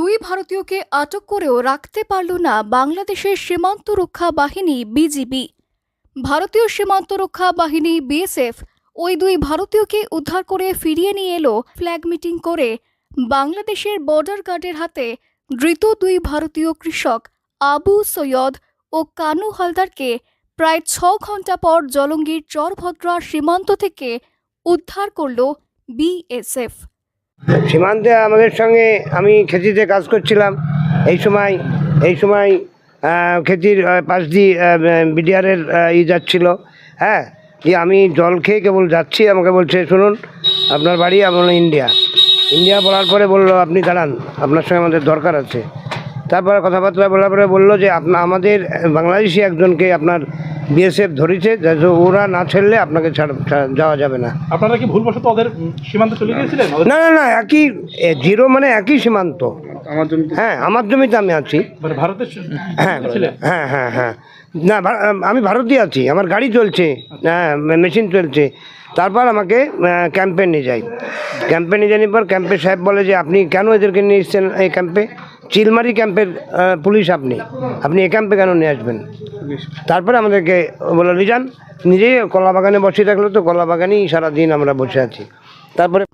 দুই ভারতীয়কে আটক করেও রাখতে পারল না বাংলাদেশের সীমান্ত রক্ষা বাহিনী বিজিবি। ভারতীয় সীমান্ত রক্ষা বাহিনী বিএসএফ ওই দুই ভারতীয়কে উদ্ধার করে ফিরিয়ে নিয়ে এলো ফ্ল্যাগ মিটিং করে। বাংলাদেশের বর্ডার গার্ডের হাতে ধৃত দুই ভারতীয় কৃষক আবু সৈয়দ ও কানু হালদারকে প্রায় ছ ঘণ্টা পর জলঙ্গির চরভদ্রা সীমান্ত থেকে উদ্ধার করল বিএসএফ। সীমান্তে আমাদের সঙ্গে আমি খেতিতে কাজ করছিলাম। এই সময় এই সময় খেতির পাশ দিয়ে বিডিআরের ই যাচ্ছিল। হ্যাঁ যে আমি জল খেয়ে কেবল যাচ্ছি, আমাকে বলছে, শুনুন, আপনার বাড়ি আমার ইন্ডিয়া। ইন্ডিয়া বলার পরে বলল, আপনি দাঁড়ান, আপনার সঙ্গে আমাদের দরকার আছে। তারপরে কথাবার্তা বলার পরে বলল যে, আপনা, আমাদের বাংলাদেশি একজনকে আপনার বিএসএফ ধরেছে ওরা না ছেড়লে আপনাকে ছাড় ছাড়- যাওয়া যাবে না। আপনারা কি ভুলবশত ওদের সীমান্তে চলে গিয়েছিলেন? না না না একই জিরো মানে একই সীমান্ত। আমার জমিতে হ্যাঁ আমার জমিতে আমি আছি। মানে ভারতের হ্যাঁ হ্যাঁ হ্যাঁ হ্যাঁ। না আমি ভারতে আছি আমার গাড়ি চলছে হ্যাঁ মেশিন চলছে। তারপর আমাকে ক্যাম্পে নিয়ে যাই ক্যাম্পে নিয়ে যাওয়ার পর ক্যাম্পে সাহেব বলে যে আপনি কেন এদেরকে নিয়ে এসছেন এই ক্যাম্পে? চিলমারি ক্যাম্পের পুলিশ আপনি। আপনি এ ক্যাম্পে কেন নিয়ে আসবেন? তারপরে আমাদেরকে বলে নিয়ে যান। নিজেই কলা বাগানে বসে থাকল তো কলা বাগানেই সারাদিন আমরা বসে আছি। তারপরে